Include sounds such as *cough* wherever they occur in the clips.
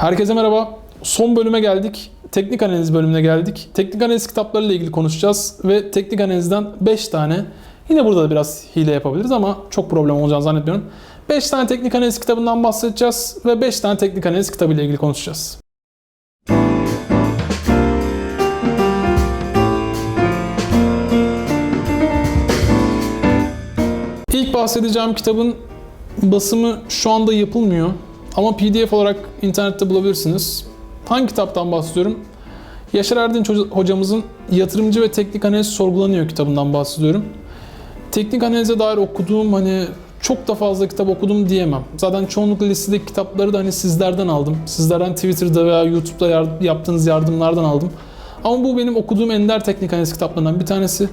Herkese merhaba. Son bölüme geldik. Teknik analiz bölümüne geldik. Teknik analiz kitaplarıyla ilgili konuşacağız ve teknik analizden 5 tane yine burada da biraz hile yapabiliriz ama çok problem olacağını zannetmiyorum. 5 tane teknik analiz kitabından bahsedeceğiz ve 5 tane teknik analiz kitabıyla ilgili konuşacağız. İlk bahsedeceğim kitabın basımı şu anda yapılmıyor ama PDF olarak internette bulabilirsiniz. Hangi kitaptan bahsediyorum? Yaşar Erdinç hoca- hocamızın Yatırımcı ve Teknik Analiz Sorgulanıyor kitabından bahsediyorum. Teknik analize dair okuduğum hani çok da fazla kitap okudum diyemem. Zaten çoğunlukla listedeki kitapları da hani sizlerden aldım. Sizlerden Twitter'da veya YouTube'da yaptığınız yardımlardan aldım. Ama bu benim okuduğum ender teknik analiz kitaplarından bir tanesi.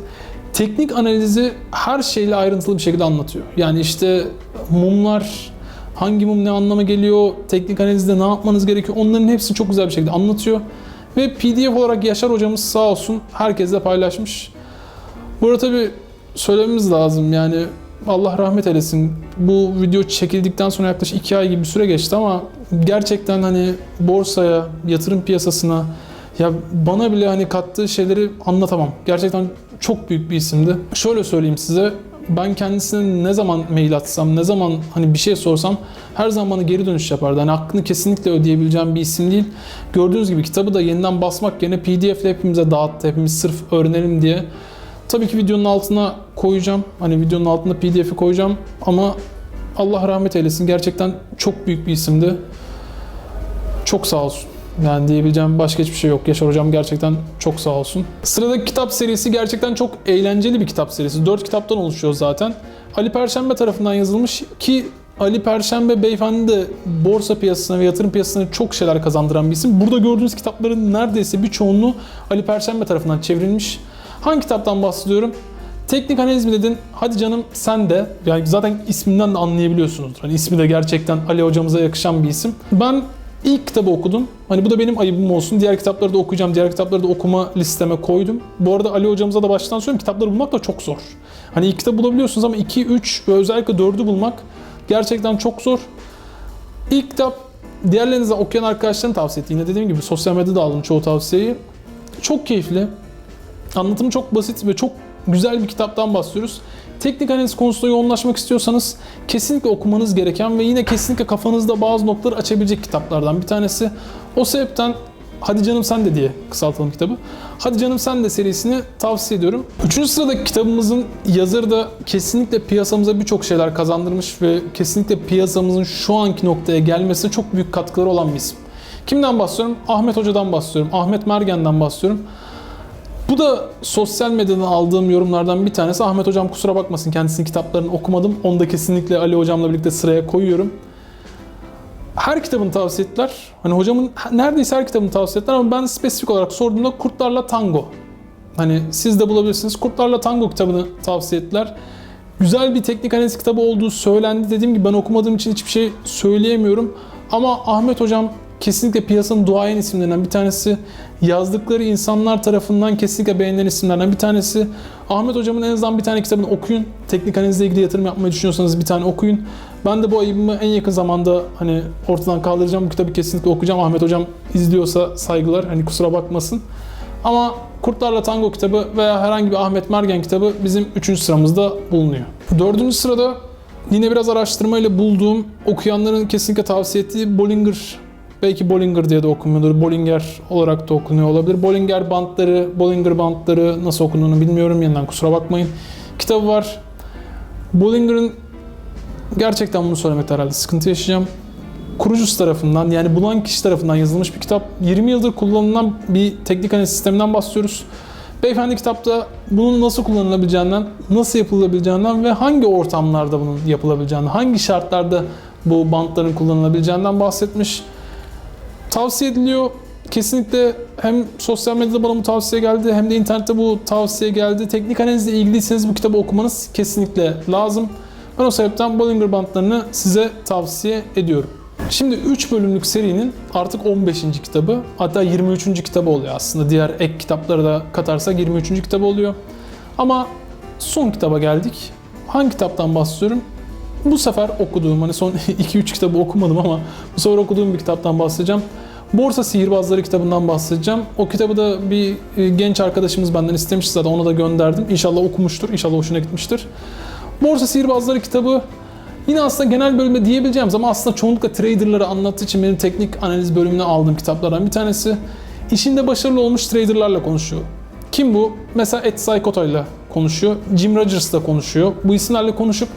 Teknik analizi her şeyle ayrıntılı bir şekilde anlatıyor. Yani işte mumlar, hangi mum ne anlama geliyor, teknik analizde ne yapmanız gerekiyor onların hepsini çok güzel bir şekilde anlatıyor. Ve PDF olarak Yaşar hocamız sağ olsun herkesle paylaşmış. Burada tabi söylememiz lazım yani Allah rahmet eylesin. Bu video çekildikten sonra yaklaşık 2 ay gibi bir süre geçti ama gerçekten hani borsaya, yatırım piyasasına ya bana bile hani kattığı şeyleri anlatamam. Gerçekten çok büyük bir isimdi. Şöyle söyleyeyim size. Ben kendisine ne zaman mail atsam, ne zaman hani bir şey sorsam her zaman bana geri dönüş yapardı. Hani hakkını kesinlikle ödeyebileceğim bir isim değil. Gördüğünüz gibi kitabı da yeniden basmak yerine PDF ile hepimize dağıttı. Hepimiz sırf öğrenelim diye. Tabii ki videonun altına koyacağım. Hani videonun altına PDF'i koyacağım ama Allah rahmet eylesin. Gerçekten çok büyük bir isimdi. Çok sağ olsun. Yani diyebileceğim başka hiçbir şey yok. Yaşar hocam gerçekten çok sağ olsun. Sıradaki kitap serisi gerçekten çok eğlenceli bir kitap serisi. 4 kitaptan oluşuyor zaten. Ali Perşembe tarafından yazılmış ki Ali Perşembe beyefendi de borsa piyasasına ve yatırım piyasasına çok şeyler kazandıran bir isim. Burada gördüğünüz kitapların neredeyse bir çoğunluğu Ali Perşembe tarafından çevrilmiş. Hangi kitaptan bahsediyorum? Teknik analiz mi dedin? Hadi canım sen de. Yani zaten isminden de anlayabiliyorsunuzdur. Hani ismi de gerçekten Ali hocamıza yakışan bir isim. Ben ilk kitabı okudum. Hani bu da benim ayıbım olsun. Diğer kitapları da okuyacağım. Diğer kitapları da okuma listeme koydum. Bu arada Ali hocamıza da baştan söyleyeyim kitapları bulmak da çok zor. Hani ilk kitap bulabiliyorsunuz ama 2, 3 ve özellikle 4'ü bulmak gerçekten çok zor. İlk kitap diğerlerinize okuyan arkadaşların tavsiye etti. Yine dediğim gibi sosyal medyada aldım çoğu tavsiyeyi. Çok keyifli. Anlatımı çok basit ve çok güzel bir kitaptan bahsediyoruz. Teknik analiz konusunda yoğunlaşmak istiyorsanız kesinlikle okumanız gereken ve yine kesinlikle kafanızda bazı noktaları açabilecek kitaplardan bir tanesi. O sebepten Hadi Canım Sen de diye kısaltalım kitabı. Hadi Canım Sen de serisini tavsiye ediyorum. Üçüncü sıradaki kitabımızın yazarı da kesinlikle piyasamıza birçok şeyler kazandırmış ve kesinlikle piyasamızın şu anki noktaya gelmesine çok büyük katkıları olan bir isim. Kimden bahsediyorum? Ahmet Hoca'dan bahsediyorum. Ahmet Mergen'den bahsediyorum. Bu da sosyal medyadan aldığım yorumlardan bir tanesi. Ahmet Hocam kusura bakmasın kendisinin kitaplarını okumadım. Onu da kesinlikle Ali Hocam'la birlikte sıraya koyuyorum. Her kitabını tavsiye ettiler. Hani hocamın neredeyse her kitabını tavsiye ettiler ama ben spesifik olarak sorduğumda Kurtlarla Tango. Hani siz de bulabilirsiniz. Kurtlarla Tango kitabını tavsiye ettiler. Güzel bir teknik analiz kitabı olduğu söylendi. Dediğim gibi ben okumadığım için hiçbir şey söyleyemiyorum. Ama Ahmet Hocam kesinlikle piyasanın duayen isimlerinden bir tanesi. Yazdıkları insanlar tarafından kesinlikle beğenilen isimlerden bir tanesi. Ahmet Hocam'ın en azından bir tane kitabını okuyun. Teknik analizle ilgili yatırım yapmayı düşünüyorsanız bir tane okuyun. Ben de bu ayıbımı en yakın zamanda hani ortadan kaldıracağım. Bu kitabı kesinlikle okuyacağım. Ahmet Hocam izliyorsa saygılar. Hani kusura bakmasın. Ama Kurtlarla Tango kitabı veya herhangi bir Ahmet Mergen kitabı bizim 3. sıramızda bulunuyor. 4. sırada yine biraz araştırmayla bulduğum, okuyanların kesinlikle tavsiye ettiği Bollinger Belki Bollinger diye de okunuyordur. Bollinger olarak da okunuyor olabilir. Bollinger bantları, Bollinger bantları nasıl okunduğunu bilmiyorum. Yeniden kusura bakmayın. Kitabı var. Bollinger'ın gerçekten bunu söylemekte herhalde sıkıntı yaşayacağım. Kurucusu tarafından yani bulan kişi tarafından yazılmış bir kitap. 20 yıldır kullanılan bir teknik analiz sisteminden bahsediyoruz. Beyefendi kitapta bunun nasıl kullanılabileceğinden, nasıl yapılabileceğinden ve hangi ortamlarda bunun yapılabileceğinden, hangi şartlarda bu bantların kullanılabileceğinden bahsetmiş. Tavsiye ediliyor. Kesinlikle hem sosyal medyada bana bu tavsiye geldi hem de internette bu tavsiye geldi. Teknik analizle ilgiliyseniz bu kitabı okumanız kesinlikle lazım. Ben o sebepten Bollinger bantlarını size tavsiye ediyorum. Şimdi 3 bölümlük serinin artık 15. kitabı hatta 23. kitabı oluyor aslında. Diğer ek kitapları da katarsak 23. kitabı oluyor. Ama son kitaba geldik. Hangi kitaptan bahsediyorum? Bu sefer okuduğum, hani son *laughs* 2-3 kitabı okumadım ama bu sefer okuduğum bir kitaptan bahsedeceğim. Borsa Sihirbazları kitabından bahsedeceğim. O kitabı da bir e, genç arkadaşımız benden istemişti zaten ona da gönderdim. İnşallah okumuştur, inşallah hoşuna gitmiştir. Borsa Sihirbazları kitabı yine aslında genel bölümde diyebileceğimiz ama aslında çoğunlukla traderları anlattığı için benim teknik analiz bölümüne aldığım kitaplardan bir tanesi. İşinde başarılı olmuş traderlarla konuşuyor. Kim bu? Mesela Ed Psychoto ile konuşuyor. Jim Rogers ile konuşuyor. Bu isimlerle konuşup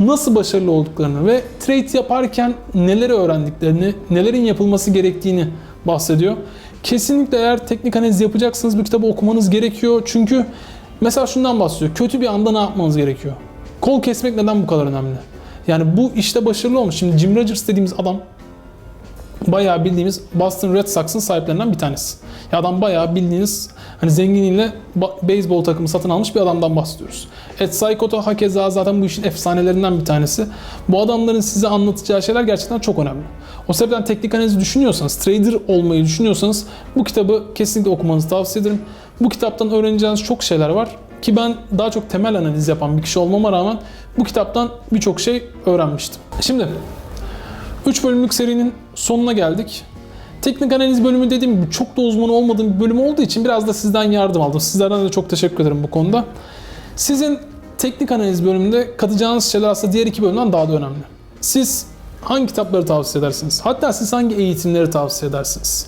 nasıl başarılı olduklarını ve trade yaparken neleri öğrendiklerini, nelerin yapılması gerektiğini bahsediyor. Kesinlikle eğer teknik analiz yapacaksanız bu kitabı okumanız gerekiyor. Çünkü mesela şundan bahsediyor. Kötü bir anda ne yapmanız gerekiyor? Kol kesmek neden bu kadar önemli? Yani bu işte başarılı olmuş. Şimdi Jim Rogers dediğimiz adam bayağı bildiğimiz Boston Red Sox'ın sahiplerinden bir tanesi. Ya adam bayağı bildiğiniz hani zenginiyle beyzbol takımı satın almış bir adamdan bahsediyoruz. Ed Psychoto hakeza zaten bu işin efsanelerinden bir tanesi. Bu adamların size anlatacağı şeyler gerçekten çok önemli. O sebepten teknik analizi düşünüyorsanız, trader olmayı düşünüyorsanız bu kitabı kesinlikle okumanızı tavsiye ederim. Bu kitaptan öğreneceğiniz çok şeyler var ki ben daha çok temel analiz yapan bir kişi olmama rağmen bu kitaptan birçok şey öğrenmiştim. Şimdi 3 bölümlük serinin sonuna geldik. Teknik analiz bölümü dediğim gibi çok da uzman olmadığım bir bölüm olduğu için biraz da sizden yardım aldım. Sizlerden de çok teşekkür ederim bu konuda. Sizin teknik analiz bölümünde katacağınız şeyler aslında diğer iki bölümden daha da önemli. Siz hangi kitapları tavsiye edersiniz? Hatta siz hangi eğitimleri tavsiye edersiniz?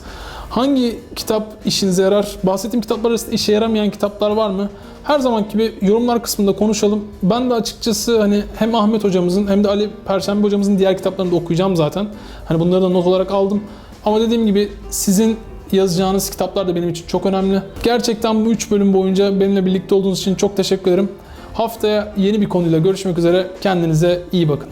Hangi kitap işinize yarar? Bahsettiğim kitaplar arasında işe yaramayan kitaplar var mı? Her zaman gibi yorumlar kısmında konuşalım. Ben de açıkçası hani hem Ahmet hocamızın hem de Ali Perşembe hocamızın diğer kitaplarını da okuyacağım zaten. Hani bunları da not olarak aldım. Ama dediğim gibi sizin yazacağınız kitaplar da benim için çok önemli. Gerçekten bu 3 bölüm boyunca benimle birlikte olduğunuz için çok teşekkür ederim. Haftaya yeni bir konuyla görüşmek üzere. Kendinize iyi bakın.